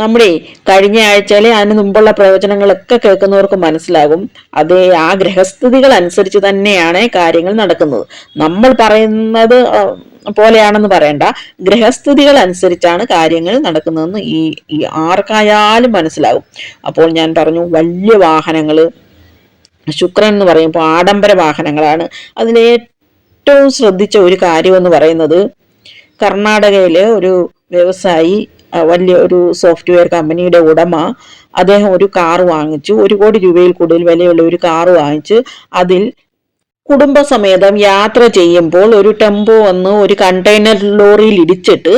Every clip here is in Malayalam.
നമ്മുടെ കഴിഞ്ഞ ആഴ്ചയിലെ അതിന് മുമ്പുള്ള പ്രവചനങ്ങളൊക്കെ കേൾക്കുന്നവർക്ക് മനസ്സിലാകും. അത് ആ ഗ്രഹസ്ഥിതികൾ അനുസരിച്ച് തന്നെയാണ് കാര്യങ്ങൾ നടക്കുന്നത്. നമ്മൾ പറയുന്നത് പോലെയാണെന്ന് പറയണ്ട. ഗ്രഹസ്ഥിതികൾ അനുസരിച്ചാണ് കാര്യങ്ങൾ നടക്കുന്നതെന്ന് ഈ ഈ ആർക്കായാലും മനസ്സിലാകും. അപ്പോൾ ഞാൻ പറഞ്ഞു വലിയ വാഹനങ്ങൾ ശുക്രൻ എന്ന് പറയുമ്പോൾ ആഡംബര വാഹനങ്ങളാണ്. അതിലേറ്റവും ശ്രദ്ധിച്ച ഒരു കാര്യം എന്ന് പറയുന്നത് കർണാടകയിലെ ഒരു വ്യവസായി വലിയ ഒരു സോഫ്റ്റ്വെയർ കമ്പനിയുടെ ഉടമ അദ്ദേഹം ഒരു കാർ വാങ്ങിച്ചു. ഒരു കോടി രൂപയിൽ കൂടുതൽ വിലയുള്ള ഒരു കാർ വാങ്ങിച്ച്. അതിൽ കുടുംബസമേതം യാത്ര ചെയ്യുമ്പോൾ ഒരു ടെമ്പോ വന്ന് ഒരു കണ്ടെയ്നർ ലോറിയിൽ ഇടിച്ചിട്ട്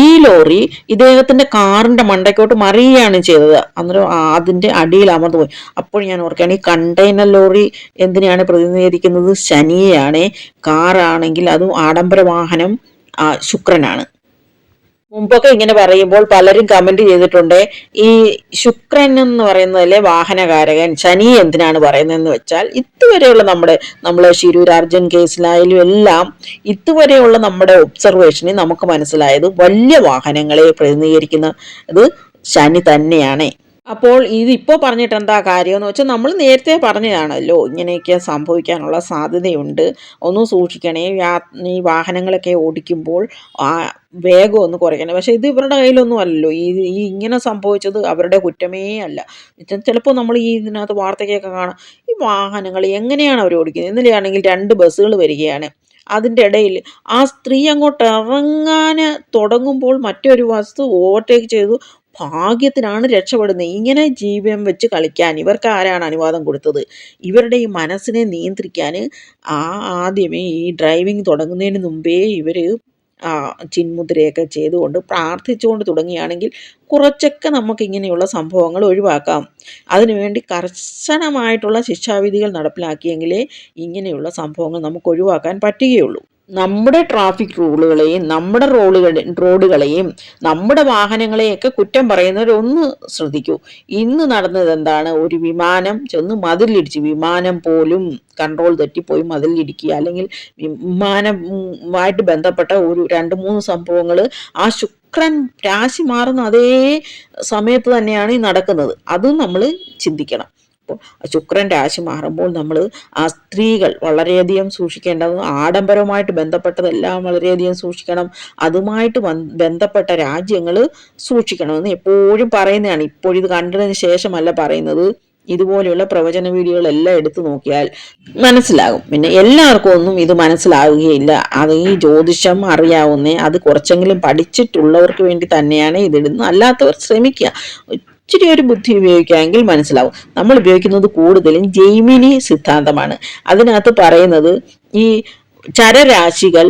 ഈ ലോറി ഇദ്ദേഹത്തിന്റെ കാറിന്റെ മണ്ടയ്ക്കോട്ട് മറിയുകയാണ് ചെയ്തത്. അന്നേരം അതിന്റെ അടിയിൽ അമർന്നു പോയി. അപ്പോൾ ഞാൻ ഓർക്കുകയാണ് ഈ കണ്ടെയ്നർ ലോറി എന്തിനാണ് പ്രതിനിധീകരിക്കുന്നത്? ശനിയാണ് കാറാണെങ്കിൽ അതും ആഡംബര വാഹനം ശുക്രനാണ്. മുമ്പൊക്കെ ഇങ്ങനെ പറയുമ്പോൾ പലരും കമന്റ് ചെയ്തിട്ടുണ്ട്. ഈ ശുക്രൻ എന്ന് പറയുന്നതിലെ വാഹനകാരകൻ ശനി എന്തിനാണ് പറയുന്നതെന്ന് വെച്ചാൽ ഇതുവരെയുള്ള നമ്മുടെ നമ്മളെ ശിരൂർ അർജുൻ കേസിലായാലും എല്ലാം ഇതുവരെയുള്ള നമ്മുടെ ഒബ്സർവേഷനിൽ നമുക്ക് മനസ്സിലായത് വലിയ വാഹനങ്ങളെ പ്രതിനിധീകരിക്കുന്ന ഇത് ശനി തന്നെയാണ്. അപ്പോൾ ഇതിപ്പോൾ പറഞ്ഞിട്ട് എന്താ കാര്യം എന്ന് വെച്ചാൽ നമ്മൾ നേരത്തെ പറഞ്ഞതാണല്ലോ. ഇങ്ങനെയൊക്കെ സംഭവിക്കാനുള്ള സാധ്യതയുണ്ട്. ഒന്ന് സൂക്ഷിക്കണേ. ഈ വാഹനങ്ങളൊക്കെ ഓടിക്കുമ്പോൾ ആ വേഗം ഒന്ന് കുറയ്ക്കണം. പക്ഷേ ഇത് ഇവരുടെ കയ്യിലൊന്നും അല്ലല്ലോ. ഈ ഈ ഇങ്ങനെ സംഭവിച്ചത് അവരുടെ കുറ്റമേ അല്ല. ചിലപ്പോൾ നമ്മൾ ഈ ഇതിനകത്ത് വാർത്തയ്ക്കൊക്കെ കാണാം. ഈ വാഹനങ്ങൾ എങ്ങനെയാണ് അവർ ഓടിക്കുന്നത്? ഇന്നലെയാണെങ്കിൽ രണ്ട് ബസ്സുകൾ വരികയാണ്. അതിന്റെ ഇടയിൽ ആ സ്ത്രീ അങ്ങോട്ട് ഇറങ്ങാൻ തുടങ്ങുമ്പോൾ മറ്റൊരു വസ്തു ഓവർടേക്ക് ചെയ്തു. ഭാഗ്യത്തിനാണ് രക്ഷപ്പെടുന്നത്. ഇങ്ങനെ ജീവൻ വെച്ച് കളിക്കാൻ ഇവർക്ക് ആരാണ് അനുവാദം കൊടുത്തത്. ഇവരുടെ ഈ മനസ്സിനെ നിയന്ത്രിക്കാൻ ആ ആദ്യമേ ഈ ഡ്രൈവിംഗ് തുടങ്ങുന്നതിന് മുമ്പേ ഇവർ ചിന്മുദ്രയൊക്കെ ചെയ്തുകൊണ്ട് പ്രാർത്ഥിച്ചുകൊണ്ട് തുടങ്ങിയാണെങ്കിൽ കുറച്ചൊക്കെ നമുക്ക് ഇങ്ങനെയുള്ള സംഭവങ്ങൾ ഒഴിവാക്കാം. അതിനുവേണ്ടി കർശനമായിട്ടുള്ള ശിക്ഷാവിധികൾ നടപ്പിലാക്കിയെങ്കിലേ ഇങ്ങനെയുള്ള സംഭവങ്ങൾ നമുക്ക് ഒഴിവാക്കാൻ പറ്റുകയുള്ളൂ. നമ്മുടെ ട്രാഫിക് റൂളുകളെയും നമ്മുടെ റോഡുകളെ റോഡുകളെയും നമ്മുടെ വാഹനങ്ങളെയൊക്കെ കുറ്റം പറയുന്നവരൊന്ന് ശ്രദ്ധിക്കൂ. ഇന്ന് നടന്നത് എന്താണ്? ഒരു വിമാനം ചെന്ന് മതിലിടിച്ച് വിമാനം പോലും കൺട്രോൾ തെറ്റിപ്പോയി മതിലിടിക്കുക. അല്ലെങ്കിൽ വിമാനമായിട്ട് ബന്ധപ്പെട്ട ഒരു രണ്ട് മൂന്ന് സംഭവങ്ങൾ ആ ശുക്രൻ രാശി മാറുന്ന അതേ സമയത്ത് തന്നെയാണ് ഈ നടക്കുന്നത്. അതും നമ്മൾ ചിന്തിക്കണം. ശുക്രൻ രാശി മാറുമ്പോൾ നമ്മൾ ആ സ്ത്രീകൾ വളരെയധികം സൂക്ഷിക്കേണ്ടത് ആഡംബരവുമായിട്ട് ബന്ധപ്പെട്ടതെല്ലാം വളരെയധികം സൂക്ഷിക്കണം. അതുമായിട്ട് ബന്ധപ്പെട്ട രാജ്യങ്ങൾ സൂക്ഷിക്കണമെന്ന് എപ്പോഴും പറയുന്നതാണ്. ഇപ്പോഴിത് കണ്ടതിന് ശേഷമല്ല പറയുന്നത്. ഇതുപോലെയുള്ള പ്രവചന വീഡിയോകളെല്ലാം എടുത്തു നോക്കിയാൽ മനസ്സിലാകും. പിന്നെ എല്ലാവർക്കും ഒന്നും ഇത് മനസ്സിലാവുകയില്ല. അത് ഈ ജ്യോതിഷം അറിയാവുന്ന അത് കുറച്ചെങ്കിലും പഠിച്ചിട്ടുള്ളവർക്ക് വേണ്ടി തന്നെയാണ് ഇതിടുന്നത് അല്ലാത്തവർ ശ്രമിക്കുക. ഇച്ചിരി ഒരു ബുദ്ധി ഉപയോഗിക്കാമെങ്കിൽ മനസ്സിലാവും. നമ്മൾ ഉപയോഗിക്കുന്നത് കൂടുതലും ജൈമിനി സിദ്ധാന്തമാണ്. അതിനകത്ത് പറയുന്നത് ഈ ചരരാശികൾ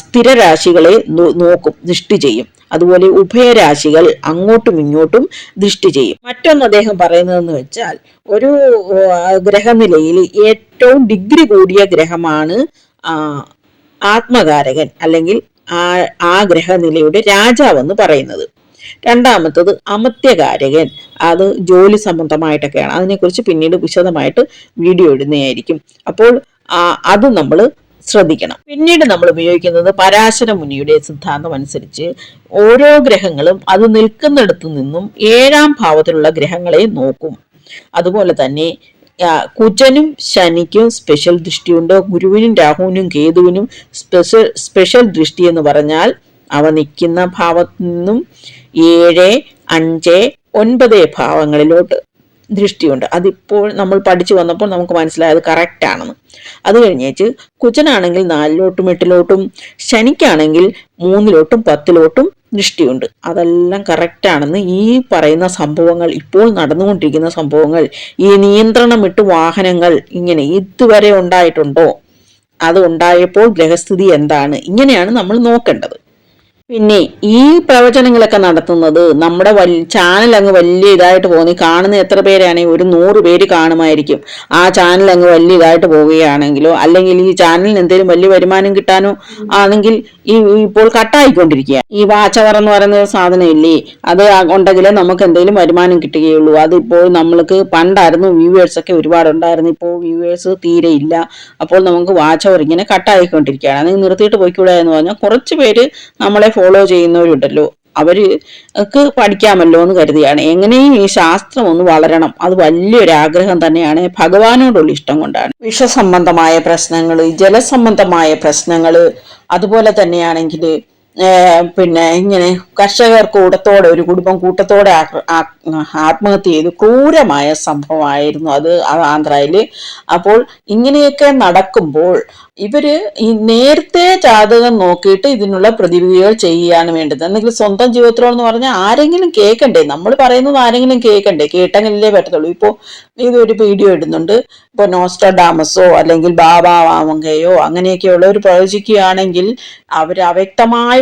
സ്ഥിരരാശികളെ നോക്കും ദൃഷ്ടി ചെയ്യും. അതുപോലെ ഉഭയരാശികൾ അങ്ങോട്ടും ഇങ്ങോട്ടും ദൃഷ്ടി ചെയ്യും. മറ്റൊന്ന് അദ്ദേഹം പറയുന്നതെന്ന് വെച്ചാൽ ഒരു ഗ്രഹനിലയിൽ ഏറ്റവും ഡിഗ്രി കൂടിയ ഗ്രഹമാണ് ആത്മകാരകൻ അല്ലെങ്കിൽ ആ ആ ഗ്രഹനിലയുടെ രാജാവെന്ന് പറയുന്നത്. രണ്ടാമത്തത് അമത്യകാരകൻ. അത് ജോലി സംബന്ധമായിട്ടൊക്കെയാണ്. അതിനെക്കുറിച്ച് പിന്നീട് വിശദമായിട്ട് വീഡിയോ ഇടുന്നതായിരിക്കും. അപ്പോൾ അത് നമ്മൾ ശ്രദ്ധിക്കണം. പിന്നീട് നമ്മൾ ഉപയോഗിക്കുന്നത് പരാശര മുനിയുടെ സിദ്ധാന്തം അനുസരിച്ച് ഓരോ ഗ്രഹങ്ങളും അത് നിൽക്കുന്നിടത്തു നിന്നും ഏഴാം ഭാവത്തിലുള്ള ഗ്രഹങ്ങളെ നോക്കും. അതുപോലെ തന്നെ കുജനും ശനിക്കും സ്പെഷ്യൽ ദൃഷ്ടിയുണ്ട്. ഗുരുവിനും രാഹുവിനും കേതുവിനും സ്പെഷ്യൽ സ്പെഷ്യൽ ദൃഷ്ടി എന്ന് പറഞ്ഞാൽ അവ നിൽക്കുന്ന ഭാവത്തു നിന്നും ഏഴ് അഞ്ച് ഒൻപത് ഭാവങ്ങളിലോട്ട് ദൃഷ്ടിയുണ്ട്. അതിപ്പോൾ നമ്മൾ പഠിച്ചു വന്നപ്പോൾ നമുക്ക് മനസ്സിലായത് കറക്റ്റ് ആണെന്ന്. അത് കഴിഞ്ഞേച്ച് കുജനാണെങ്കിൽ നാലിലോട്ടും എട്ടിലോട്ടും ശനിക്കാണെങ്കിൽ മൂന്നിലോട്ടും പത്തിലോട്ടും ദൃഷ്ടിയുണ്ട്. അതെല്ലാം കറക്റ്റ് ആണെന്ന് ഈ പറയുന്ന സംഭവങ്ങൾ ഇപ്പോൾ നടന്നുകൊണ്ടിരിക്കുന്ന സംഭവങ്ങൾ ഈ നിയന്ത്രണം വിട്ട് വാഹനങ്ങൾ ഇങ്ങനെ ഇതുവരെ ഉണ്ടായിട്ടുണ്ടോ? അത് ഉണ്ടായപ്പോൾ ഗ്രഹസ്ഥിതി എന്താണ്? ഇങ്ങനെയാണ് നമ്മൾ നോക്കേണ്ടത്. പിന്നെ ഈ പ്രവചനങ്ങളൊക്കെ നടത്തുന്നത് നമ്മുടെ ചാനൽ അങ്ങ് വലിയ ഇതായിട്ട് പോകുന്നു കാണുന്ന എത്ര പേരാണെങ്കിൽ ഒരു നൂറ് പേര് കാണുമായിരിക്കും. ആ ചാനൽ അങ്ങ് വലിയ ഇതായിട്ട് പോവുകയാണെങ്കിലോ അല്ലെങ്കിൽ ഈ ചാനലിന് എന്തെങ്കിലും വലിയ വരുമാനം കിട്ടാനോ ആണെങ്കിൽ ഈ ഇപ്പോൾ കട്ടായിക്കൊണ്ടിരിക്കുക ഈ വാച്ചവർ എന്ന് പറയുന്ന ഒരു സാധനം ഇല്ലേ അത് ഉണ്ടെങ്കിലേ നമുക്ക് എന്തെങ്കിലും വരുമാനം കിട്ടുകയുള്ളൂ. അതിപ്പോൾ നമ്മൾക്ക് പണ്ടായിരുന്നു വ്യൂവേഴ്സ് ഒക്കെ ഒരുപാട് ഉണ്ടായിരുന്നു ഇപ്പോൾ വ്യൂവേഴ്സ് തീരെ ഇല്ല. അപ്പോൾ നമുക്ക് വാച്ചവർ ഇങ്ങനെ കട്ടായിക്കൊണ്ടിരിക്കുകയാണ്. അത് നിർത്തിയിട്ട് പോയിക്കൂടാ എന്ന് പറഞ്ഞാൽ കുറച്ച് പേര് നമ്മളെ ഫോളോ ചെയ്യുന്നവരുണ്ടല്ലോ. അവർക്ക് പഠിക്കാമല്ലോ എന്ന് കരുതിയാണ്. എങ്ങനെയും ഈ ശാസ്ത്രം ഒന്ന് വളരണം. അത് വലിയൊരു ആഗ്രഹം തന്നെയാണ്. ഭഗവാനോടുള്ള ഇഷ്ടം കൊണ്ടാണ്. വിഷസംബന്ധമായ പ്രശ്നങ്ങൾ ജലസംബന്ധമായ പ്രശ്നങ്ങൾ അതുപോലെ തന്നെയാണെങ്കിൽ പിന്നെ ഇങ്ങനെ കർഷകർ കൂട്ടത്തോടെ ഒരു കുടുംബം കൂട്ടത്തോടെ ആത്മഹത്യ ചെയ്തു. ക്രൂരമായ സംഭവമായിരുന്നു അത് ആന്ധ്രയിൽ അപ്പോൾ ഇങ്ങനെയൊക്കെ നടക്കുമ്പോൾ ഇവർ ഈ നേരത്തെ ജാതകം നോക്കിയിട്ട് ഇതിനുള്ള പ്രതിവിധികൾ ചെയ്യുകയാണ് വേണ്ടത്. എന്തെങ്കിലും സ്വന്തം ജീവിതത്തിലോന്ന് പറഞ്ഞാൽ ആരെങ്കിലും കേൾക്കണ്ടേ? നമ്മൾ പറയുന്നത് ആരെങ്കിലും കേൾക്കണ്ടേ? കേട്ടെങ്കിലേ പറ്റത്തുള്ളൂ. ഇപ്പോൾ ഇതൊരു വീഡിയോ ഇടുന്നുണ്ട്. ഇപ്പോൾ നോസ്റ്റാഡാമസോ അല്ലെങ്കിൽ ബാബ വാമങ്കയോ അങ്ങനെയൊക്കെയുള്ളവർ പ്രവചിക്കുകയാണെങ്കിൽ അവർ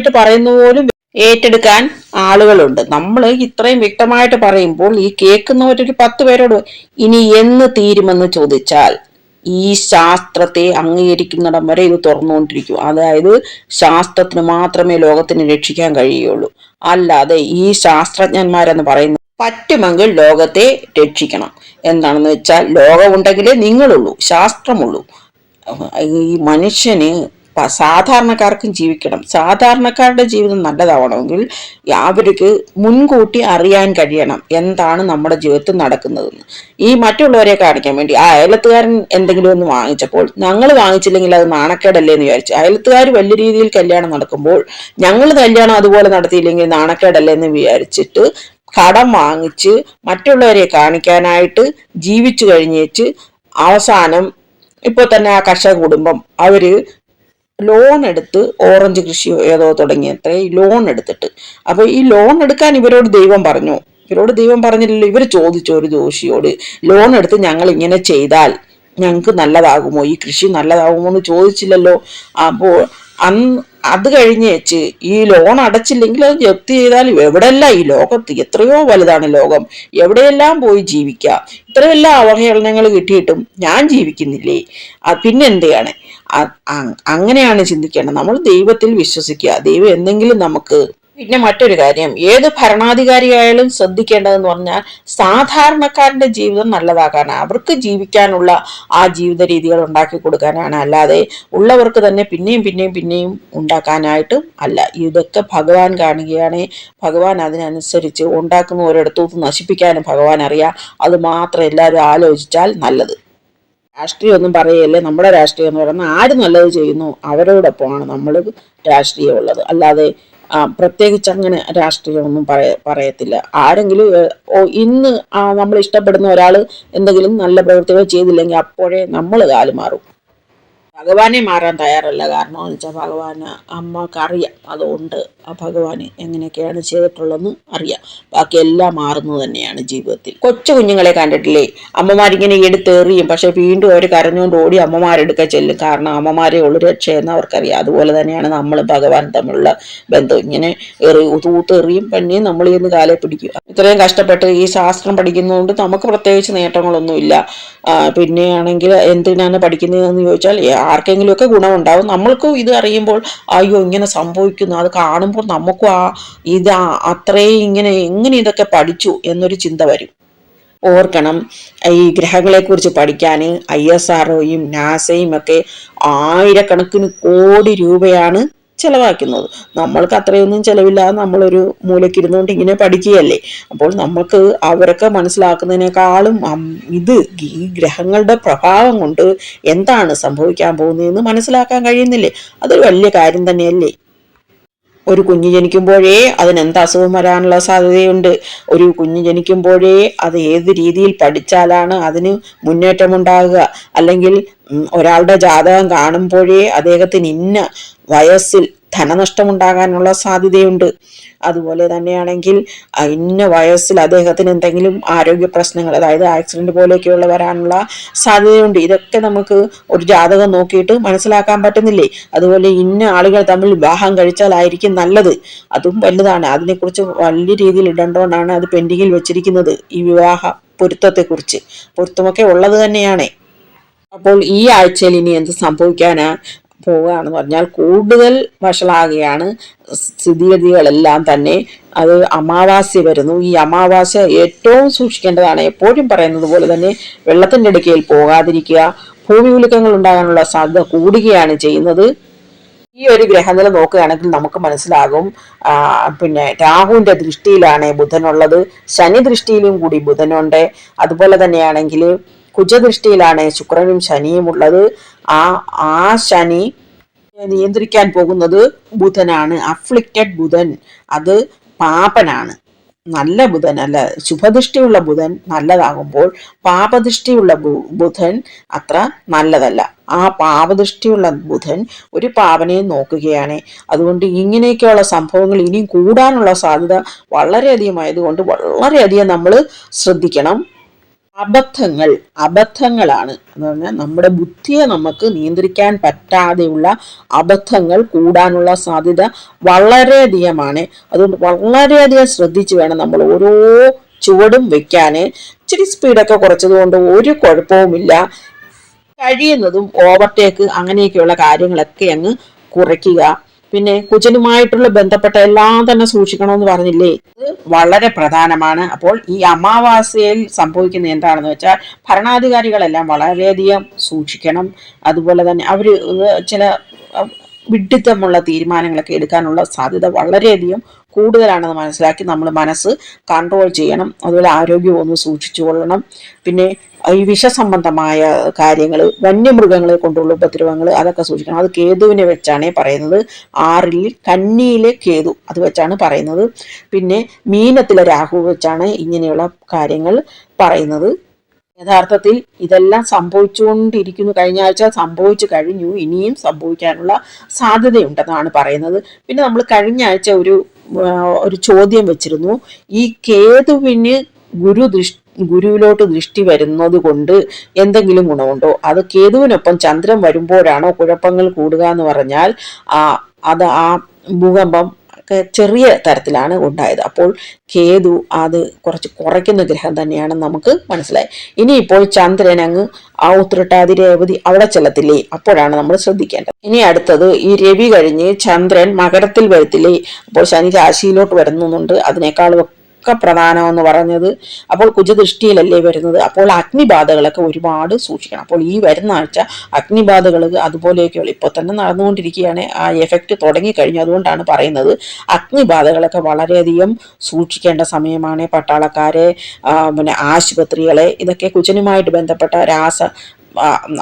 അവ്യക്തമായിട്ട് പറയുന്ന പോലും ഏറ്റെടുക്കാൻ ആളുകളുണ്ട്. നമ്മൾ ഇത്രയും വ്യക്തമായിട്ട് പറയുമ്പോൾ ഈ കേൾക്കുന്നവരൊരു പത്ത് പേരോട് ഇനി എന്ന് തീരുമെന്ന് ചോദിച്ചാൽ ഈ ശാസ്ത്രത്തെ അംഗീകരിക്കുന്നിടം വരെ ഇത് തുറന്നുകൊണ്ടിരിക്കും. അതായത് ശാസ്ത്രത്തിന് മാത്രമേ ലോകത്തിന് രക്ഷിക്കാൻ കഴിയുള്ളൂ അല്ലാതെ ഈ ശാസ്ത്രജ്ഞന്മാരെന്ന് പറയുന്നത് പറ്റുമെങ്കിൽ ലോകത്തെ രക്ഷിക്കണം എന്താണെന്ന് വെച്ചാൽ ലോകമുണ്ടെങ്കിലേ നിങ്ങളുള്ളൂ ശാസ്ത്രമുള്ളൂ. ഈ മനുഷ്യന് സാധാരണക്കാർക്കും ജീവിക്കണം. സാധാരണക്കാരുടെ ജീവിതം നല്ലതാവണമെങ്കിൽ അവർക്ക് മുൻകൂട്ടി അറിയാൻ കഴിയണം എന്താണ് നമ്മുടെ ജീവിതത്തിൽ നടക്കുന്നതെന്ന്. ഈ മറ്റുള്ളവരെ കാണിക്കാൻ വേണ്ടി ആ അയലത്തുകാരൻ എന്തെങ്കിലും ഒന്ന് വാങ്ങിച്ചപ്പോൾ ഞങ്ങൾ വാങ്ങിച്ചില്ലെങ്കിൽ അത് നാണക്കേടല്ലേ എന്ന് വിചാരിച്ചു അയലത്തുകാർ വലിയ രീതിയിൽ കല്യാണം നടക്കുമ്പോൾ ഞങ്ങൾ കല്യാണം അതുപോലെ നടത്തിയില്ലെങ്കിൽ നാണക്കേടല്ലേ എന്ന് വിചാരിച്ചിട്ട് കടം വാങ്ങിച്ച് മറ്റുള്ളവരെ കാണിക്കാനായിട്ട് ജീവിച്ചു കഴിഞ്ഞേച്ച് അവസാനം ഇപ്പോൾ തന്നെ ആ കർഷക കുടുംബം അവർ ലോൺ എടുത്ത് ഓറഞ്ച് കൃഷി ഏതോ തുടങ്ങിയത്രേ ഈ ലോൺ എടുത്തിട്ട്. അപ്പൊ ഈ ലോൺ എടുക്കാൻ ഇവരോട് ദൈവം പറഞ്ഞു. ഇവരോട് ദൈവം പറഞ്ഞില്ലല്ലോ ഇവർ ചോദിച്ചു ഒരു ജോഷിയോട് ലോൺ എടുത്ത് ഞങ്ങൾ ഇങ്ങനെ ചെയ്താൽ ഞങ്ങൾക്ക് നല്ലതാകുമോ? ഈ കൃഷി നല്ലതാകുമോ എന്ന് ചോദിച്ചില്ലല്ലോ. അപ്പോൾ അന്ന് അത് കഴിഞ്ഞ് വെച്ച് ഈ ലോൺ അടച്ചില്ലെങ്കിൽ അത് ജപ്തി ചെയ്താൽ എവിടെയെല്ലാം ഈ ലോകത്ത് എത്രയോ വലുതാണ് ലോകം. എവിടെയെല്ലാം പോയി ജീവിക്കാം? ഇത്രയെല്ലാം അവഹേളനങ്ങൾ കിട്ടിയിട്ടും ഞാൻ ജീവിക്കുന്നില്ലേ? പിന്നെന്തെയാണ് അങ്ങനെയാണ് ചിന്തിക്കേണ്ടത്. നമ്മൾ ദൈവത്തിൽ വിശ്വസിക്കുക. ദൈവം എന്തെങ്കിലും നമുക്ക് പിന്നെ മറ്റൊരു കാര്യം ഏത് ഭരണാധികാരിയായാലും ശ്രദ്ധിക്കേണ്ടതെന്ന് പറഞ്ഞാൽ സാധാരണക്കാരന്റെ ജീവിതം നല്ലതാക്കാനാണ്. അവർക്ക് ജീവിക്കാനുള്ള ആ ജീവിത രീതികൾ ഉണ്ടാക്കി കൊടുക്കാനാണ്. അല്ലാതെ ഉള്ളവർക്ക് തന്നെ പിന്നെയും പിന്നെയും പിന്നെയും ഉണ്ടാക്കാനായിട്ടും അല്ല. ഇതൊക്കെ ഭഗവാൻ കാണുകയാണ് ഭഗവാൻ അതിനനുസരിച്ച് ഉണ്ടാക്കുന്ന ഒരിടത്തുനിന്ന് നശിപ്പിക്കാനും ഭഗവാൻ അറിയാം. അത് മാത്രം എല്ലാവരും ആലോചിച്ചാൽ നല്ലത്. രാഷ്ട്രീയം ഒന്നും പറയല്ലേ? നമ്മുടെ രാഷ്ട്രീയം എന്ന് പറയുന്നത് ആര് നല്ലത് ചെയ്യുന്നു? അവരോടൊപ്പമാണ് നമ്മൾ രാഷ്ട്രീയം ഉള്ളത് അല്ലാതെ പ്രത്യേകിച്ച് അങ്ങനെ രാഷ്ട്രീയമൊന്നും പറയ പറയത്തില്ല. ആരെങ്കിലും ഇന്ന് നമ്മൾ ഇഷ്ടപ്പെടുന്ന ഒരാൾ എന്തെങ്കിലും നല്ല പ്രവൃത്തികൾ ചെയ്തില്ലെങ്കിൽ അപ്പോഴേ നമ്മൾ കാലുമാറും ഭഗവാനെ മാറാൻ തയ്യാറല്ല. കാരണം എന്ന് വെച്ചാൽ ഭഗവാന് അമ്മയ്ക്ക് അറിയാം. അതുകൊണ്ട് ആ ഭഗവാന് എങ്ങനെയൊക്കെയാണ് ചെയ്തിട്ടുള്ളതെന്ന് അറിയാം. ബാക്കി എല്ലാം മാറുന്നത് തന്നെയാണ് ജീവിതത്തിൽ. കൊച്ചു കുഞ്ഞുങ്ങളെ കണ്ടിട്ടില്ലേ? അമ്മമാരിങ്ങനെ എടുത്തെറിയും. പക്ഷെ വീണ്ടും അവർ കരഞ്ഞുകൊണ്ട് ഓടി അമ്മമാരെടുക്കാൻ ചെല്ലും. കാരണം അമ്മമാരെ ഉള്ളു രക്ഷയെന്ന് അവർക്കറിയാം. അതുപോലെ തന്നെയാണ് നമ്മൾ ഭഗവാൻ തമ്മിലുള്ള ബന്ധം. ഇങ്ങനെ എറി തൂത്തെറിയും പെണ്ണിയും നമ്മൾ ഇന്ന് കാലെ പിടിക്കുക ഇത്രയും കഷ്ടപ്പെട്ട് ഈ ശാസ്ത്രം പഠിക്കുന്നതുകൊണ്ട് നമുക്ക് പ്രത്യേകിച്ച് നേട്ടങ്ങളൊന്നുമില്ല. പിന്നെയാണെങ്കിൽ എന്തിനാണ് പഠിക്കുന്നതെന്ന് ചോദിച്ചാൽ ആർക്കെങ്കിലുമൊക്കെ ഗുണമുണ്ടാവും. നമ്മൾക്കും ഇത് അറിയുമ്പോൾ അയ്യോ ഇങ്ങനെ സംഭവിക്കുന്നു. അത് കാണുമ്പോൾ നമുക്കും ആ ഇത് അത്രയും ഇങ്ങനെ എങ്ങനെ ഇതൊക്കെ പഠിച്ചു എന്നൊരു ചിന്ത വരും. ഓർക്കണം ഈ ഗ്രഹങ്ങളെക്കുറിച്ച് പഠിക്കാൻ ഐ എസ് ആർഒയും നാസയും ഒക്കെ ആയിരക്കണക്കിന് കോടി രൂപയാണ് ചെലവാക്കുന്നത്. നമ്മൾക്ക് അത്രയൊന്നും ചിലവില്ല നമ്മളൊരു മൂലക്കിരുന്നുകൊണ്ട് ഇങ്ങനെ പഠിക്കുകയല്ലേ. അപ്പോൾ നമുക്ക് അവരൊക്കെ മനസ്സിലാക്കുന്നതിനേക്കാളും ഇത് ഈ ഗ്രഹങ്ങളുടെ പ്രഭാവം കൊണ്ട് എന്താണ് സംഭവിക്കാൻ പോകുന്നതെന്ന് മനസ്സിലാക്കാൻ കഴിയുന്നില്ലേ? അതൊരു വലിയ കാര്യം തന്നെയല്ലേ? ഒരു കുഞ്ഞ് ജനിക്കുമ്പോഴേ അതിന് എന്ത് അസുഖം വരാനുള്ള സാധ്യതയുണ്ട്. ഒരു കുഞ്ഞ് ജനിക്കുമ്പോഴേ അത് ഏത് രീതിയിൽ പഠിച്ചാലാണ് അതിന് മുന്നേറ്റമുണ്ടാകുക. അല്ലെങ്കിൽ ഒരാളുടെ ജാതകം കാണുമ്പോഴേ അദ്ദേഹത്തിന് ഇന്ന വയസ്സിൽ ധനനഷ്ടമുണ്ടാകാനുള്ള സാധ്യതയുണ്ട്. അതുപോലെ തന്നെയാണെങ്കിൽ ഇന്ന വയസ്സിൽ അദ്ദേഹത്തിന് എന്തെങ്കിലും ആരോഗ്യ പ്രശ്നങ്ങൾ അതായത് ആക്സിഡന്റ് പോലെയൊക്കെയുള്ള വരാനുള്ള സാധ്യതയുണ്ട്. ഇതൊക്കെ നമുക്ക് ഒരു ജാതകം നോക്കിയിട്ട് മനസ്സിലാക്കാൻ പറ്റുന്നില്ലേ? അതുപോലെ ഇന്ന ആളുകൾ തമ്മിൽ വിവാഹം കഴിച്ചാലായിരിക്കും നല്ലത്. അതും വലുതാണ്. അതിനെക്കുറിച്ച് വലിയ രീതിയിൽ ഇടണ്ടോണ്ടാണ് അത് പെൻഡിങ്ങിൽ വെച്ചിരിക്കുന്നത് ഈ വിവാഹ പൊരുത്തത്തെക്കുറിച്ച്. പൊരുത്തമൊക്കെ ഉള്ളത് തന്നെയാണ്. അപ്പോൾ ഈ ആഴ്ചയിൽ ഇനി എന്ത് സംഭവിക്കാനാ? പോവുകയാണെന്ന് പറഞ്ഞാൽ കൂടുതൽ വഷളാകുകയാണ് സ്ഥിതിഗതികളെല്ലാം തന്നെ. അത് അമാവാസ്യ വരുന്നു. ഈ അമാവാസ്യ ഏറ്റവും സൂക്ഷിക്കേണ്ടതാണ് എപ്പോഴും പറയുന്നത് പോലെ തന്നെ വെള്ളത്തിന്റെ ഇടയ്ക്കയിൽ പോകാതിരിക്കുക. ഭൂമി ഉലുക്കങ്ങൾ ഉണ്ടാകാനുള്ള സാധ്യത കൂടുകയാണ് ചെയ്യുന്നത്. ഈ ഒരു ഗ്രഹനില നോക്കുകയാണെങ്കിൽ നമുക്ക് മനസ്സിലാകും പിന്നെ രാഹുവിന്റെ ദൃഷ്ടിയിലാണ് ബുധനുള്ളത്. ശനി ദൃഷ്ടിയിലും കൂടി ബുധനുണ്ട്. അതുപോലെ തന്നെയാണെങ്കിൽ കുജദൃഷ്ടിയിലാണ് ശുക്രനും ശനിയും ഉള്ളത്. ആ ആ ശനി നിയന്ത്രിക്കാൻ പോകുന്നത് ബുധനാണ്. അഫ്ലിക്റ്റഡ് ബുധൻ. അത് പാപനാണ്. നല്ല ബുധൻ അല്ല. ശുഭദൃഷ്ടിയുള്ള ബുധൻ നല്ലതാകുമ്പോൾ പാപദൃഷ്ടിയുള്ള ബുധൻ അത്ര നല്ലതല്ല. ആ പാപദൃഷ്ടിയുള്ള ബുധൻ ഒരു പാപനെ നോക്കുകയാണ്. അതുകൊണ്ട് ഇങ്ങനെയൊക്കെയുള്ള സംഭവങ്ങൾ ഇനിയും കൂടാനുള്ള സാധ്യത വളരെയധികം ആയതുകൊണ്ട് വളരെയധികം നമ്മൾ ശ്രദ്ധിക്കണം. അബദ്ധങ്ങൾ അബദ്ധങ്ങളാണ്. എന്ന് പറഞ്ഞാൽ നമ്മുടെ ബുദ്ധിയെ നമുക്ക് നിയന്ത്രിക്കാൻ പറ്റാതെയുള്ള അബദ്ധങ്ങൾ കൂടാനുള്ള സാധ്യത വളരെയധികമാണ്. അതുകൊണ്ട് വളരെയധികം ശ്രദ്ധിച്ച് വേണം നമ്മൾ ഓരോ ചുവടും വെക്കാൻ. ഇച്ചിരി സ്പീഡൊക്കെ കുറച്ചതുകൊണ്ട് ഒരു കുഴപ്പവുമില്ല. കഴിയുന്നതും ഓവർടേക്ക് അങ്ങനെയൊക്കെയുള്ള കാര്യങ്ങളൊക്കെ അങ്ങ് കുറയ്ക്കുക. പിന്നെ കുജനുമായിട്ടുള്ള ബന്ധപ്പെട്ട എല്ലാം തന്നെ സൂക്ഷിക്കണമെന്ന് പറഞ്ഞില്ലേ? ഇത് വളരെ പ്രധാനമാണ്. അപ്പോൾ ഈ അമാവാസ്യയിൽ സംഭവിക്കുന്നത് എന്താണെന്ന് വെച്ചാൽ ഭരണാധികാരികളെല്ലാം വളരെയധികം സൂക്ഷിക്കണം. അതുപോലെ തന്നെ അവർ ചില വിഡിത്തമുള്ള തീരുമാനങ്ങളൊക്കെ എടുക്കാനുള്ള സാധ്യത വളരെയധികം കൂടുതലാണെന്ന് മനസ്സിലാക്കി നമ്മൾ മനസ്സ് കൺട്രോൾ ചെയ്യണം. അതുപോലെ ആരോഗ്യം ഒന്ന് സൂക്ഷിച്ചു കൊള്ളണം. പിന്നെ ഈ വിഷസംബന്ധമായ കാര്യങ്ങൾ വന്യമൃഗങ്ങളെ കൊണ്ടുള്ള ഉപദ്രവങ്ങൾ അതൊക്കെ സൂക്ഷിക്കണം. അത് കേതുവിനെ വെച്ചാണ് പറയുന്നത്. ആറിൽ കന്നിയിലെ കേതു അത് വെച്ചാണ് പറയുന്നത്. പിന്നെ മീനത്തിലെ രാഹു വെച്ചാണ് ഇങ്ങനെയുള്ള കാര്യങ്ങൾ പറയുന്നത്. യഥാർത്ഥത്തിൽ ഇതെല്ലാം സംഭവിച്ചുകൊണ്ടിരിക്കുന്നു. കഴിഞ്ഞ ആഴ്ച സംഭവിച്ചു കഴിഞ്ഞു. ഇനിയും സംഭവിക്കാനുള്ള സാധ്യതയുണ്ടെന്നാണ് പറയുന്നത്. പിന്നെ നമ്മൾ കഴിഞ്ഞ ആഴ്ച ഒരു ഒരു ചോദ്യം വെച്ചിരുന്നു. ഈ കേതുവിന് ഗുരു ദൃഷ്ടി ഗുരുവിലോട്ട് ദൃഷ്ടി വരുന്നത് കൊണ്ട് എന്തെങ്കിലും ഗുണമുണ്ടോ? അത് കേതുവിനൊപ്പം ചന്ദ്രൻ വരുമ്പോഴാണോ കുഴപ്പങ്ങൾ കൂടുക എന്ന് പറഞ്ഞാൽ ആ അത് ആ ഭൂകമ്പം ചെറിയ തരത്തിലാണ് ഉണ്ടായത്. അപ്പോൾ കേതു അത് കുറച്ച് കുറയ്ക്കുന്ന ഗ്രഹം തന്നെയാണ് നമുക്ക് മനസ്സിലായി ഇനിയിപ്പോൾ ചന്ദ്രൻ അങ്ങ് ആ ഉത്രട്ടാതി രേവതി അവിടെ ചെല്ലത്തില്ലേ? അപ്പോഴാണ് നമ്മൾ ശ്രദ്ധിക്കേണ്ടത്. ഇനി അടുത്തത് ഈ രവി കഴിഞ്ഞ് ചന്ദ്രൻ മകരത്തിൽ വരത്തില്ലേ? അപ്പോൾ ശനി രാശിയിലോട്ട് വരുന്നുണ്ട്. അതിനേക്കാളും ഒക്കെ പ്രധാനമെന്ന് പറഞ്ഞത്. അപ്പോൾ കുജദൃഷ്ടിയിലല്ലേ വരുന്നത്? അപ്പോൾ അഗ്നിബാധകളൊക്കെ ഒരുപാട് സൂക്ഷിക്കണം. അപ്പോൾ ഈ വരുന്ന ആഴ്ച അഗ്നിബാധകൾ അതുപോലെയൊക്കെയുള്ള ഇപ്പോൾ തന്നെ നടന്നുകൊണ്ടിരിക്കുകയാണ്. ആ എഫക്റ്റ് തുടങ്ങിക്കഴിഞ്ഞു. അതുകൊണ്ടാണ് പറയുന്നത് അഗ്നിബാധകളൊക്കെ വളരെയധികം സൂക്ഷിക്കേണ്ട സമയമാണ്. പട്ടാളക്കാരെ പിന്നെ ആശുപത്രികളെ ഇതൊക്കെ കുജനുമായിട്ട് ബന്ധപ്പെട്ട രാസ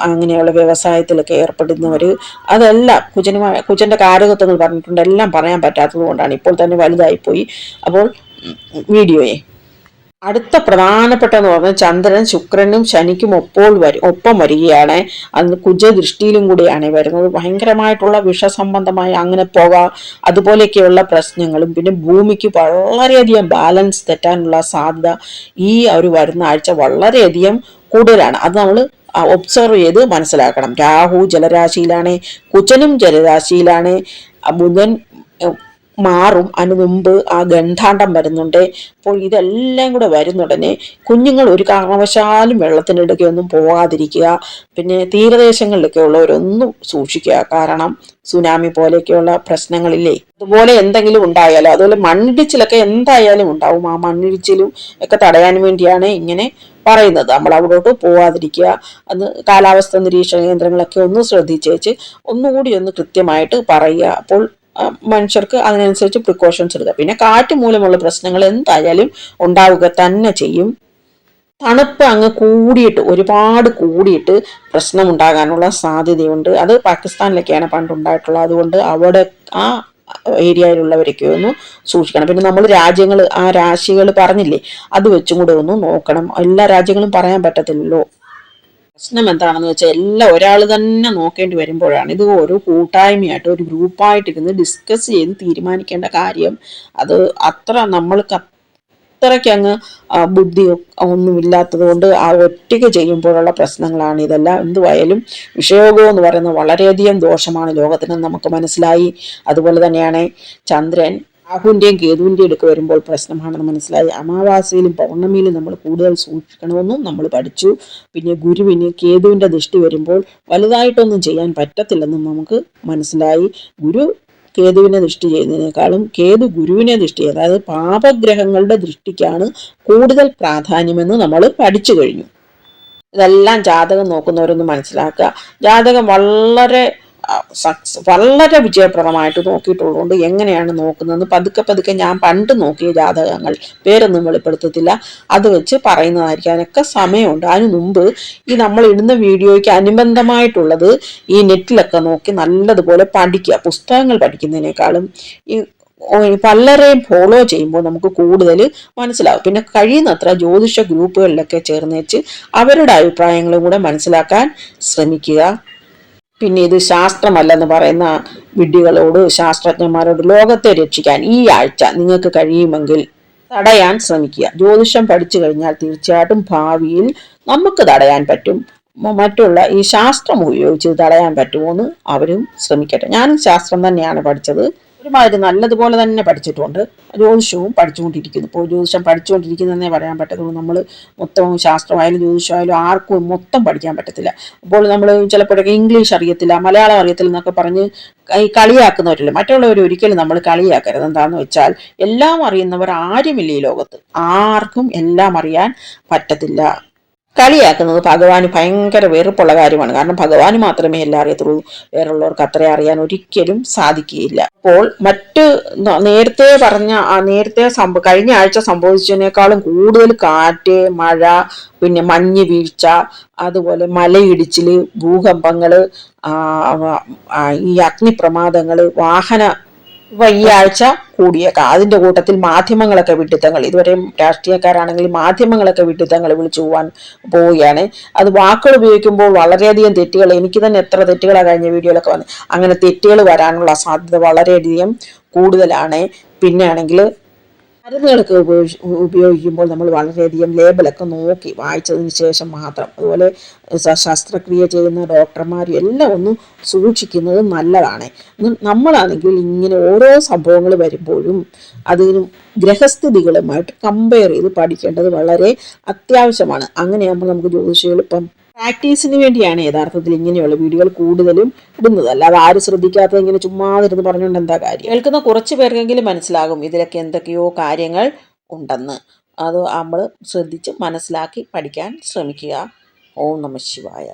അങ്ങനെയുള്ള വ്യവസായത്തിലൊക്കെ ഏർപ്പെടുന്നവർ അതെല്ലാം കുജനുമായ കുജന്റെ കാരകത്വങ്ങൾ പറഞ്ഞിട്ടുണ്ട്. എല്ലാം പറയാൻ പറ്റാത്തത് കൊണ്ടാണ്. ഇപ്പോൾ തന്നെ വലുതായിപ്പോയി. അപ്പോൾ വീഡിയോയെ. അടുത്ത പ്രധാനപ്പെട്ടെന്ന് പറഞ്ഞാൽ ചന്ദ്രൻ ശുക്രനും ശനിക്കും ഒപ്പോൾ വരും ഒപ്പം വരികയാണ്. അന്ന് കുജദൃഷ്ടിയിലും കൂടിയാണ് വരുന്നത്. ഭയങ്കരമായിട്ടുള്ള വിഷസംബന്ധമായ അങ്ങനെ പുക. അതുപോലെയൊക്കെയുള്ള പ്രശ്നങ്ങളും. പിന്നെ ഭൂമിക്ക് വളരെയധികം ബാലൻസ് തെറ്റാനുള്ള സാധ്യത ഈ ഒരു വരുന്ന ആഴ്ച വളരെയധികം കൂടുതലാണ്. അത് നമ്മൾ ഒബ്സർവ് ചെയ്ത് മനസ്സിലാക്കണം. രാഹു ജലരാശിയിലാണ് കുജനും ജലരാശിയിലാണ്. ബുധൻ മാറും. അതിനു മുമ്പ് ആ ഗന്ധാണ്ടം വരുന്നുണ്ട്. അപ്പോൾ ഇതെല്ലാം കൂടെ വരുന്നുടനെ കുഞ്ഞുങ്ങൾ ഒരു കാരണവശാലും വെള്ളത്തിനിടയ്ക്ക് ഒന്നും പോകാതിരിക്കുക. പിന്നെ തീരദേശങ്ങളിലൊക്കെ ഉള്ളവരൊന്നും സൂക്ഷിക്കുക. കാരണം സുനാമി പോലെയൊക്കെയുള്ള പ്രശ്നങ്ങളില്ലേ? അതുപോലെ എന്തെങ്കിലും ഉണ്ടായാലും? അതുപോലെ മണ്ണിടിച്ചിലൊക്കെ എന്തായാലും ഉണ്ടാവും. ആ മണ്ണിടിച്ചിലും ഒക്കെ തടയാൻ വേണ്ടിയാണ് ഇങ്ങനെ പറയുന്നത്. നമ്മൾ അവിടോട്ട് പോവാതിരിക്കുക. അന്ന് കാലാവസ്ഥ നിരീക്ഷണ കേന്ദ്രങ്ങളൊക്കെ ഒന്ന് ശ്രദ്ധിച്ചേച്ച് ഒന്നുകൂടി ഒന്ന് കൃത്യമായിട്ട് പറയുക. അപ്പോൾ മനുഷ്യർക്ക് അതിനനുസരിച്ച് പ്രിക്കോഷൻസ് എടുക്കുക. പിന്നെ കാറ്റ് മൂലമുള്ള പ്രശ്നങ്ങൾ എന്തായാലും ഉണ്ടാവുക തന്നെ ചെയ്യും. തണുപ്പ് അങ്ങ് കൂടിയിട്ട് ഒരുപാട് കൂടിയിട്ട് പ്രശ്നം ഉണ്ടാകാനുള്ള സാധ്യതയുണ്ട്. അത് പാകിസ്ഥാനിലൊക്കെയാണ് പണ്ടുണ്ടായിട്ടുള്ളത് അതുകൊണ്ട് അവിടെ ആ ഏരിയയിലുള്ളവരൊക്കെ ഒന്ന് സൂക്ഷിക്കണം. പിന്നെ നമ്മൾ രാജ്യങ്ങൾ ആ രാശികൾ പറഞ്ഞില്ലേ? അത് വെച്ചും കൂടെ ഒന്ന് നോക്കണം. എല്ലാ രാജ്യങ്ങളും പറയാൻ പറ്റത്തില്ലല്ലോ. പ്രശ്നം എന്താണെന്ന് വെച്ചാൽ എല്ലാം ഒരാൾ തന്നെ നോക്കേണ്ടി വരുമ്പോഴാണ് ഇത് ഒരു കൂട്ടായ്മയായിട്ട് ഒരു ഗ്രൂപ്പായിട്ടിരുന്ന് ഡിസ്കസ് ചെയ്ത് തീരുമാനിക്കേണ്ട കാര്യം. അത് അത്ര നമ്മൾക്ക് അത്രയ്ക്ക് അങ്ങ് ബുദ്ധി ഒന്നുമില്ലാത്തത് കൊണ്ട് ആ ഒറ്റയ്ക്ക് ചെയ്യുമ്പോഴുള്ള പ്രശ്നങ്ങളാണ് ഇതെല്ലാം. എന്തുവായാലും വിഷയോഗം എന്ന് പറയുന്നത് വളരെയധികം ദോഷമാണ് ലോകത്തിന് നമുക്ക് മനസ്സിലായി. അതുപോലെ തന്നെയാണ് ചന്ദ്രൻ രാഹുവിന്റെയും കേതുവിന്റെയും എടുക്ക് വരുമ്പോൾ പ്രശ്നമാണെന്ന് മനസ്സിലായി. അമാവാസയിലും പൗർണമിയിലും നമ്മൾ കൂടുതൽ സൂക്ഷിക്കണമെന്നും നമ്മൾ പഠിച്ചു. പിന്നെ ഗുരുവിന് കേതുവിന്റെ ദൃഷ്ടി വരുമ്പോൾ വലുതായിട്ടൊന്നും ചെയ്യാൻ പറ്റത്തില്ലെന്നും നമുക്ക് മനസ്സിലായി. ഗുരു കേതുവിനെ ദൃഷ്ടി ചെയ്യുന്നതിനേക്കാളും കേതു ഗുരുവിനെ ദൃഷ്ടി ചെയ്യുന്നത്. അതായത് പാപഗ്രഹങ്ങളുടെ ദൃഷ്ടിക്കാണ് കൂടുതൽ പ്രാധാന്യമെന്ന് നമ്മൾ പഠിച്ചു കഴിഞ്ഞു. ഇതെല്ലാം ജാതകം നോക്കുന്നവരൊന്ന് മനസ്സിലാക്കുക. ജാതകം വളരെ സക്സ വളരെ വിജയപ്രദമായിട്ട് നോക്കിയിട്ടുള്ളതുകൊണ്ട് എങ്ങനെയാണ് നോക്കുന്നതെന്ന് പതുക്കെ പതുക്കെ ഞാൻ പണ്ട് നോക്കിയ ജാതകങ്ങൾ പേരൊന്നും വെളിപ്പെടുത്തത്തില്ല. അത് വെച്ച് പറയുന്നതായിരിക്കും. അതിനൊക്കെ സമയമുണ്ട്. അതിനു മുമ്പ് ഈ നമ്മൾ ഇടുന്ന വീഡിയോയ്ക്ക് അനുബന്ധമായിട്ടുള്ളത് ഈ നെറ്റിലൊക്കെ നോക്കി നല്ലതുപോലെ പഠിക്കുക. പുസ്തകങ്ങൾ പഠിക്കുന്നതിനേക്കാളും ഈ പലരെയും ഫോളോ ചെയ്യുമ്പോൾ നമുക്ക് കൂടുതൽ മനസ്സിലാവും. പിന്നെ കഴിയുന്നത്ര ജ്യോതിഷ ഗ്രൂപ്പുകളിലൊക്കെ ചേർന്ന് വെച്ച് അവരുടെ അഭിപ്രായങ്ങളും കൂടെ മനസ്സിലാക്കാൻ ശ്രമിക്കുക. പിന്നെ ഇത് ശാസ്ത്രമല്ലെന്ന് പറയുന്ന വിഡ്ഢികളോട് ശാസ്ത്രജ്ഞന്മാരോട് ലോകത്തെ രക്ഷിക്കാൻ ഈ ആഴ്ച നിങ്ങൾക്ക് കഴിയുമെങ്കിൽ തടയാൻ ശ്രമിക്കുക. ജ്യോതിഷം പഠിച്ചു കഴിഞ്ഞാൽ തീർച്ചയായിട്ടും ഭാവിയിൽ നമുക്ക് തടയാൻ പറ്റും. മറ്റുള്ള ഈ ശാസ്ത്രം ഉപയോഗിച്ച് തടയാൻ പറ്റുമോ എന്ന് അവരും ശ്രമിക്കട്ടെ. ഞാനും ശാസ്ത്രം തന്നെയാണ് പഠിച്ചത്. ഒരുമാതിരി നല്ലതുപോലെ തന്നെ പഠിച്ചിട്ടുണ്ട്. ജ്യോതിഷവും പഠിച്ചുകൊണ്ടിരിക്കുന്നു. ഇപ്പോൾ ജ്യോതിഷം പഠിച്ചുകൊണ്ടിരിക്കുന്നതെന്നേ പറയാൻ പറ്റത്തുള്ളൂ. നമ്മൾ മൊത്തം ശാസ്ത്രമായാലും ജ്യോതിഷമായാലും ആർക്കും മൊത്തം പഠിക്കാൻ പറ്റത്തില്ല. അപ്പോൾ നമ്മൾ ചിലപ്പോഴൊക്കെ ഇംഗ്ലീഷ് അറിയത്തില്ല മലയാളം അറിയത്തില്ല എന്നൊക്കെ പറഞ്ഞ് ഈ കളിയാക്കുന്നവരില്ല? മറ്റുള്ളവർ ഒരിക്കലും നമ്മൾ കളിയാക്കരുത്. എന്താണെന്ന് വെച്ചാൽ എല്ലാം അറിയുന്നവർ ആരുമില്ല ഈ ലോകത്ത്. ആർക്കും എല്ലാം അറിയാൻ പറ്റത്തില്ല. കളിയാക്കുന്നത് ഭഗവാന് ഭയങ്കര വെറുപ്പുള്ള കാര്യമാണ്. കാരണം ഭഗവാന് മാത്രമേ എല്ലാം അറിയത്തുള്ളൂ. വേറുള്ളവർക്ക് അത്ര അറിയാൻ ഒരിക്കലും സാധിക്കുകയില്ല. അപ്പോൾ മറ്റ് നേരത്തെ പറഞ്ഞ നേരത്തെ കഴിഞ്ഞ ആഴ്ച സംഭവിച്ചതിനേക്കാളും കൂടുതൽ കാറ്റ് മഴ പിന്നെ മഞ്ഞ് വീഴ്ച അതുപോലെ ആ, ആ, ഈ അഗ്നിപ്രമാദങ്ങൾ വാഹന ഈ കൂടിയേക്കാം അതിന്റെ കൂട്ടത്തിൽ മാധ്യമങ്ങളൊക്കെ വിട്ടുത്തങ്ങൾ ഇതുവരെ രാഷ്ട്രീയക്കാരാണെങ്കിൽ മാധ്യമങ്ങളൊക്കെ വിട്ടുത്തങ്ങൾ വിളിച്ചു പോവാൻ പോവുകയാണ്. അത് വാക്കുകൾ ഉപയോഗിക്കുമ്പോൾ വളരെയധികം തെറ്റുകൾ എനിക്ക് തന്നെ എത്ര തെറ്റുകളാണ് കഴിഞ്ഞ വീഡിയോയിലൊക്കെ വന്നത് അങ്ങനെ തെറ്റുകൾ വരാനുള്ള സാധ്യത വളരെയധികം കൂടുതലാണ്. പിന്നെ ആണെങ്കിൽ മരുന്നുകളൊക്കെ ഉപയോഗിച്ച് ഉപയോഗിക്കുമ്പോൾ നമ്മൾ വളരെയധികം ലേബലൊക്കെ നോക്കി വായിച്ചതിന് ശേഷം മാത്രം. അതുപോലെ ശസ്ത്രക്രിയ ചെയ്യുന്ന ഡോക്ടർമാരും എല്ലാം ഒന്ന് സൂക്ഷിക്കുന്നത് നല്ലതാണ്. നമ്മളാണെങ്കിൽ ഇങ്ങനെ ഓരോ സംഭവങ്ങൾ വരുമ്പോഴും അതിനും ഗ്രഹസ്ഥിതികളുമായിട്ട് കമ്പയർ ചെയ്ത് പഠിക്കേണ്ടത് വളരെ അത്യാവശ്യമാണ്. അങ്ങനെയാകുമ്പോൾ നമുക്ക് ജ്യോതിഷികൾ ഇപ്പം പ്രാക്ടീസിന് വേണ്ടിയാണ് യഥാർത്ഥത്തിൽ ഇങ്ങനെയുള്ള വീഡിയോകൾ കൂടുതലും ഇടുന്നത്. അല്ലാതെ ആരും ശ്രദ്ധിക്കാത്തത് ഇങ്ങനെ ചുമ്മാതിരുന്ന് പറഞ്ഞുകൊണ്ട് എന്താ കാര്യം? കേൾക്കുന്ന കുറച്ച് പേർക്കെങ്കിലും മനസ്സിലാകും ഇതിലൊക്കെ എന്തൊക്കെയോ കാര്യങ്ങൾ ഉണ്ടെന്ന്. അത് നമ്മൾ ശ്രദ്ധിച്ച് മനസ്സിലാക്കി പഠിക്കാൻ ശ്രമിക്കുക. ഓം നമ ശിവായ.